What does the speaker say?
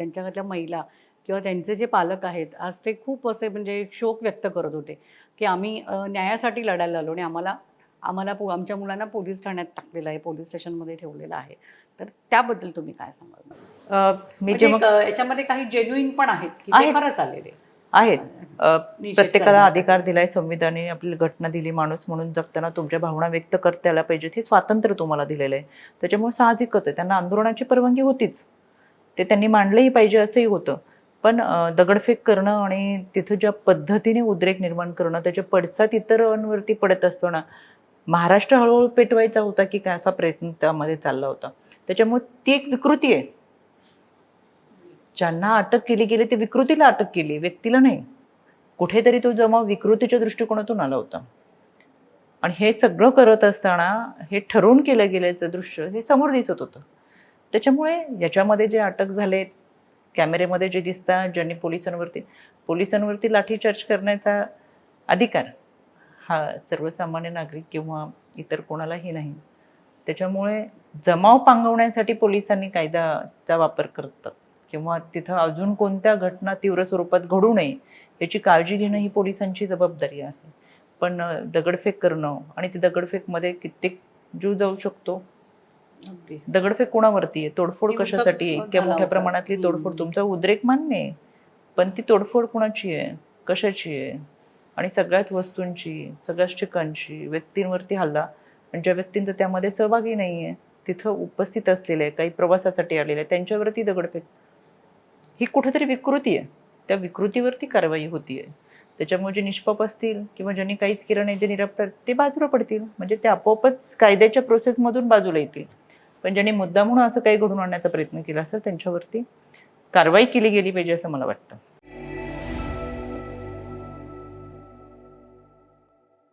त्यांच्या घरातल्या महिला किंवा त्यांचे जे पालक आहेत आज ते खूप असे म्हणजे शोक व्यक्त करत होते की आम्ही न्यायासाठी लढायला आलो आणि आम्हाला आम्हाला पो आमच्या मुलांना पोलीस ठाण्यात टाकलेलं आहे पोलीस स्टेशनमध्ये ठेवलेलं आहे. तर त्याबद्दल तुम्ही काय सांगाल? मी म्हणजे जेव्हा याच्यामध्ये काही जेन्युइन पण आहेत की. खरंच आलेले? आहेत. प्रत्येकाला. अधिकार दिलाय संविधानाने आपली घटना दिली माणूस म्हणून जगताना तुमच्या भावना व्यक्त करता यायला पाहिजेत हे स्वातंत्र्य तुम्हाला दिलेलं आहे. त्याच्यामुळे साहजिकच आहे. त्यांना आंदोलनाची परवानगी होतीच. ते त्यांनी मांडलंही पाहिजे असंही होतं. पण दगडफेक करणं आणि तिथं ज्या पद्धतीने उद्रेक निर्माण करणं त्याच्या पडसाद इतरांवरती पडत असताना महाराष्ट्र हळूहळू पेटवायचा होता की काय असा प्रयत्न त्यामध्ये चालला होता. त्याच्यामुळे ती एक विकृती आहे. ज्यांना अटक केली गेली ते विकृतीला अटक केली व्यक्तीला नाही. कुठेतरी तो जमा विकृतीच्या दृष्टिकोनातून आला होता. आणि हे सगळं करत असताना हे ठरवून केलं गेल्याचं दृश्य हे समोर दिसत होतं. त्याच्यामुळे याच्यामध्ये जे अटक झाले कॅमेरेमध्ये जे दिसतात ज्यांनी पोलिसांवरती पोलिसांवरती लाठीचार्ज करण्याचा अधिकार हा सर्वसामान्य नागरिक किंवा इतर कोणालाही नाही. त्याच्यामुळे जमाव पांगवण्यासाठी पोलिसांनी कायद्याचा वापर करतात किंवा तिथं अजून कोणत्या घटना तीव्र स्वरूपात घडू नये याची काळजी घेणं ही पोलिसांची जबाबदारी आहे. पण दगडफेक करणं आणि ती दगडफेकमध्ये कित्येक जीव जाऊ शकतो. दगडफेक कोणावरती आहे? तोडफोड कशासाठी आहे? इतक्या मोठ्या. प्रमाणातली. तोडफोड तुमचा उद्रेक मान्य आहे. पण ती तोडफोड कोणाची आहे? कशाची आहे? आणि सगळ्याच वस्तूंची सगळ्याच ठिकाणची व्यक्तींवरती हल्ला. आणि ज्या व्यक्तींचा त्यामध्ये सहभागी नाही आहे तिथं उपस्थित असलेले काही प्रवासासाठी आलेले त्यांच्यावरती दगडफेक. ही कुठेतरी विकृती आहे. त्या विकृतीवरती कारवाई होतीये. त्याच्यामुळे जे निष्पाप असतील किंवा ज्यांनी काहीच केलं नाही जे निरपराध ते बाजूला पडतील. म्हणजे ते आपोआपच कायद्याच्या प्रोसेसमधून बाजूला येतील. पण ज्यांनी मुद्दा म्हणून असं काही घडून आणण्याचा प्रयत्न केला असेल त्यांच्यावरती कारवाई केली गेली पाहिजे असं मला वाटतं.